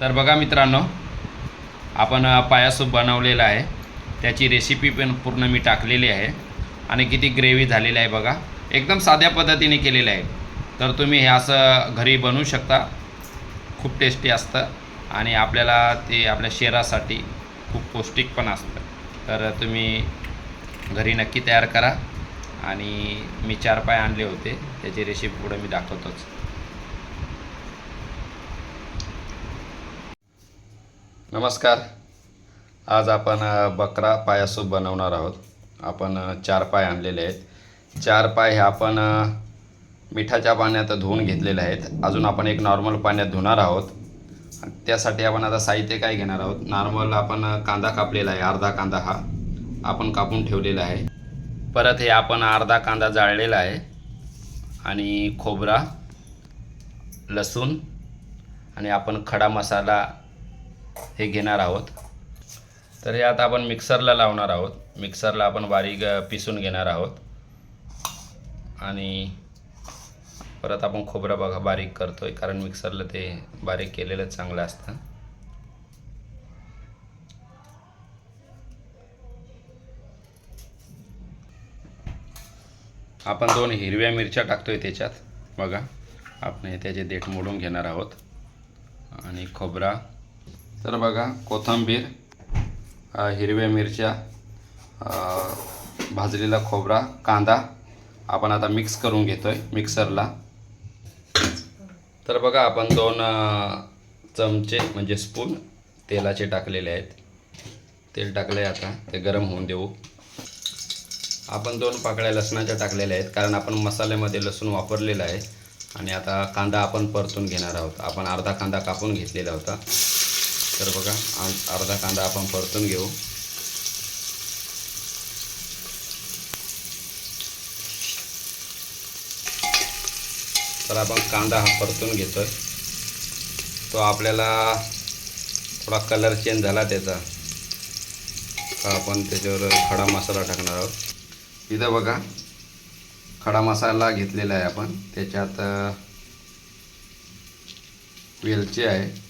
तर बघा मित्रांनो आपण पायासूप बनवलेला आहे. त्याची रेसिपी पण पूर्ण मी टाकलेली आहे. आणि किती ग्रेव्ही झालेली आहे बघा. एकदम साध्या पद्धतीने केलेलं आहे. तर तुम्ही हे असं घरी बनवू शकता. खूप टेस्टी असतं. आणि आपल्याला ते आपल्या शरीरासाठी खूप पौष्टिक पण असतं. तर तुम्ही घरी नक्की तयार करा. आणि मी चार पाय आणले होते. त्याची रेसिपी पुढे मी दाखवतोच. नमस्कार. आज आपण बकरा पाया सूप बनवणार आहोत. आपण चार पाय आणलेले आहेत. चार पाय हे आपण मिठाच्या पाण्यात धुवून घेतलेले आहेत. अजून आपण एक नॉर्मल पाण्यात धुणार आहोत. त्यासाठी आपण आता साहित्य काय घेणार आहोत? नॉर्मल आपण कांदा कापलेला आहे अर्धा कांदा हा आपण कापून ठेवलेला आहे. परत हे आपण अर्धा कांदा जाळलेला आहे. आणि खोबरा लसूण आणि आपण खडा मसाला हे घेणार आहोत. तर हे आता आपण मिक्सरला लावणार आहोत. मिक्सरला आपण बारीक पिसून घेणार आहोत. आणि परत आपण खोबरं बघा बारीक करतोय कारण मिक्सरला ते बारीक केलेलं चांगलं असतं. आपण दोन हिरव्या मिरच्या टाकतोय त्याच्यात. बघा आपण हे त्याचे देठ मोडून घेणार आहोत. आणि खोबरा तर बघा कोथिंबीर हिरव्या मिरच्या भाजलेला खोबरा कांदा आपण आता मिक्स करून घेतो आहे मिक्सरला. तर बघा आपण दोन चमचे म्हणजे स्पून तेलाचे टाकलेले आहेत. तेल टाकले आता ते गरम होऊन देऊ. आपण दोन पाकळ्या लसणाच्या टाकलेल्या आहेत कारण आपण मसाल्यामध्ये लसूण वापरलेलं आहे. आणि आता कांदा आपण परतून घेणार आहोत. आपण अर्धा कांदा कापून घेतलेला होता. तर बघा अर्धा कांदा आपण परतून घेऊ. तर आपण कांदा हा परतून घेतोय. तो आपल्याला थोडा कलर चेंज झाला त्याचा. तर आपण त्याच्यावर खडा मसाला टाकणार आहोत. इथं बघा खडा मसाला घेतलेला आहे आपण. त्याच्यात वेलची आहे.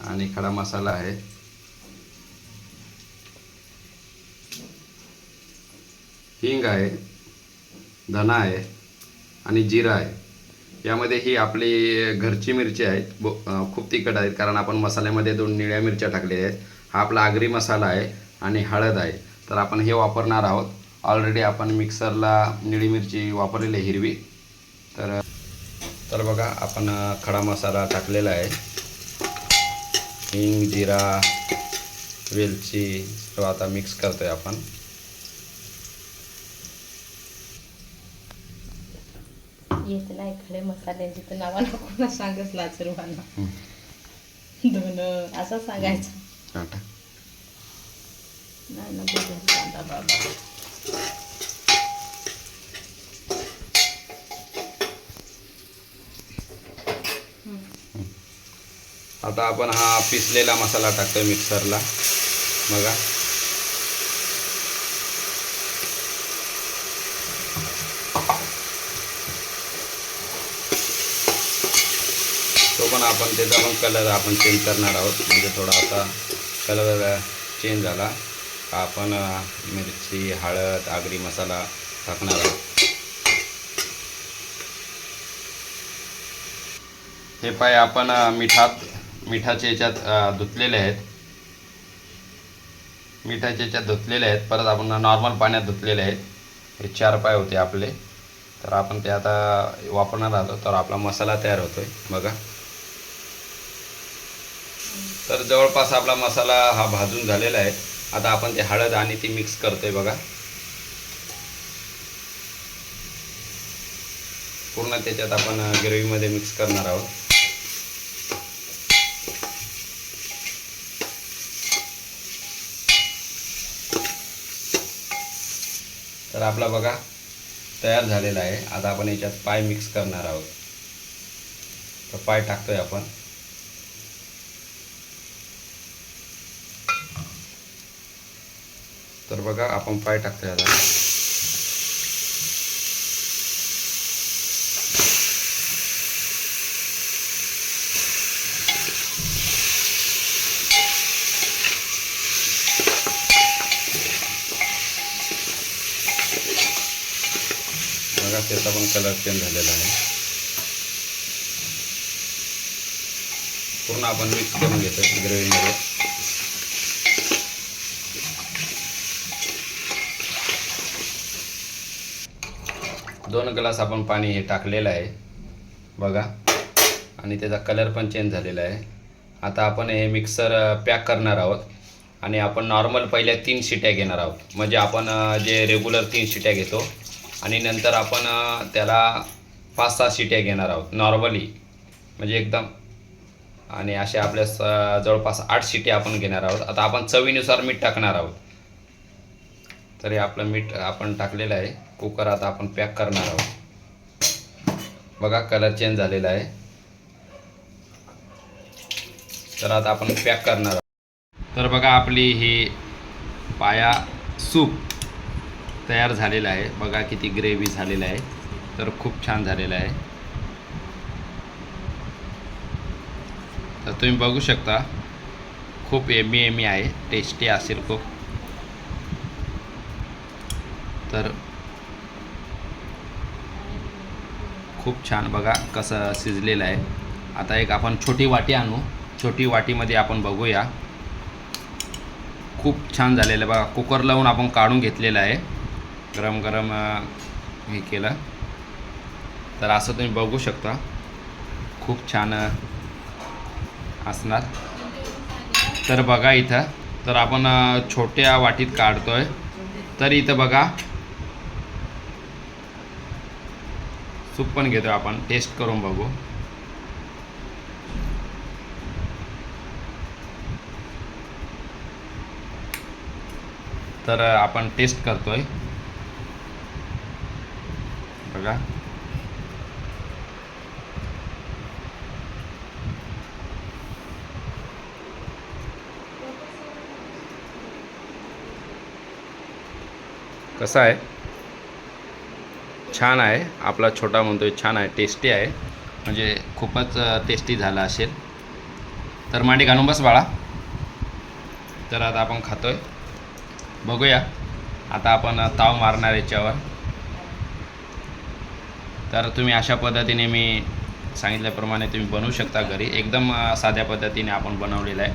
आणि खडा मसाला आहे. हिंग आहे धना आहे आणि जिरा आहे. यामध्ये ही आपली घरची मिरची आहेत खूप तिखट आहेत कारण आपण मसाल्यामध्ये दोन निळ्या मिरच्या टाकल्या आहेत. हा आपला आगरी मसाला आहे आणि हळद आहे. तर आपण हे वापरणार आहोत. ऑलरेडी आपण मिक्सरला निळी मिरची वापरलेली आहे हिरवी. तर तर बघा आपण खडा मसाला टाकलेला आहे. हिंग जिरा वेलची सर्व आता मिक्स करतोय आपण. येत नाही खडे मसाल्यांची तर नावा नको ना सांगच लाचरवाना दोन असं सांगायचं. ना कांदा बाबा. आता आपण हा पिसलेला मसाला टाकतो मिक्सरला. बघा. तो पण आपण त्याचा पण कलर आपण चेंज करणार आहोत. म्हणजे थोडा आता कलर चेंज झाला. आपण मिरची हळद आगरी मसाला टाकणार आहोत. हे पाय आपण मिठात मिठाच्या याच्यात धुतलेले आहेत. मिठाच्या याच्यात धुतलेले आहेत. परत आपण नॉर्मल पाण्यात धुतलेले आहेत. हे चार पाय होते आपले. तर आपण ते आता वापरणार आहोत. तर आपला मसाला तयार होतो आहे बघा. तर जवळपास आपला मसाला हा भाजून झालेला आहे. आता आपण ते हळद आणि ती मिक्स करतोय बघा. पूर्ण त्याच्यात आपण ग्रेव्हीमध्ये मिक्स करणार आहोत. आता आपला बघा. तयार झालेला आहे. आता आपण याच्यात पाय मिक्स करणार आहोत. तर पाय टाकतोय आपण. तर बघा आपण पाय टाकतोय आता. बघा त्याचा पण कलर चेंज झालेला आहे. पूर्ण आपण मिक्स करून घेतो ग्रेव्हीमध्ये दोन ग्लास आपण पाणी हे टाकलेलं आहे. बघा. आणि त्याचा कलर पण चेंज झालेला आहे. आता आपण हे मिक्सर पॅक करणार आहोत. आणि आपण नॉर्मल पहिल्या तीन शिट्या घेणार आहोत. म्हणजे आपण जे रेग्युलर तीन शिट्या घेतो आणि नंतर आपण त्याला पाच सहा शिट्या घेणार आहोत नॉर्मली. म्हणजे एकदम. आणि अशा आपल्या स- जवळपास आठ शिट्या आपण घेणार आहोत. आता आपण चवीनुसार मीठ टाकणार आहोत. तर हे आपलं मीठ आपण टाकलेलं आहे. कुकर आता आपण पॅक करणार आहोत. बघा कलर चेंज झालेला आहे. तर आता आपण पॅक करणार आहोत. तर बघा आपली ही पाया सूप. तयार झालेला आहे. बघा किती ग्रेव्ही झालेला आहे. तर खूप छान झालेला आहे. तर तुम्ही बघू शकता खूप एमी एमी आहे. टेस्टी असेल खूप. तर खूप छान बघा कसं शिजलेलं आहे. आता एक आपण छोटी वाटी आणू. छोटी वाटीमध्ये आपण बघूया. खूप छान झालेलं आहे बघा. कुकर लावून आपण काढून घेतलेलं आहे. गरम गरम हे केलं. तर असं तुम्ही बघू शकता. खूप छान असणार. तर बघा इथं. तर आपण छोट्या वाटीत काढतोय. तर इथं बघा. सूप पण घेतो आपण. टेस्ट करून बघू. तर आपण टेस्ट करतोय. बघा. कसं आहे? छान आहे. आपला छोटा म्हणतोय छान आहे. टेस्टी आहे. म्हणजे खूपच टेस्टी झाला असेल. तर मांडी घालून बस बाळा. तर आता आपण खातोय. बघूया. आता आपण ताव मारणार याच्यावर. तर तुम्ही अशा पद्धतीने मी सांगितल्याप्रमाणे तुम्ही बनवू शकता घरी. एकदम साध्या पद्धतीने आपण बनवलेलं आहे.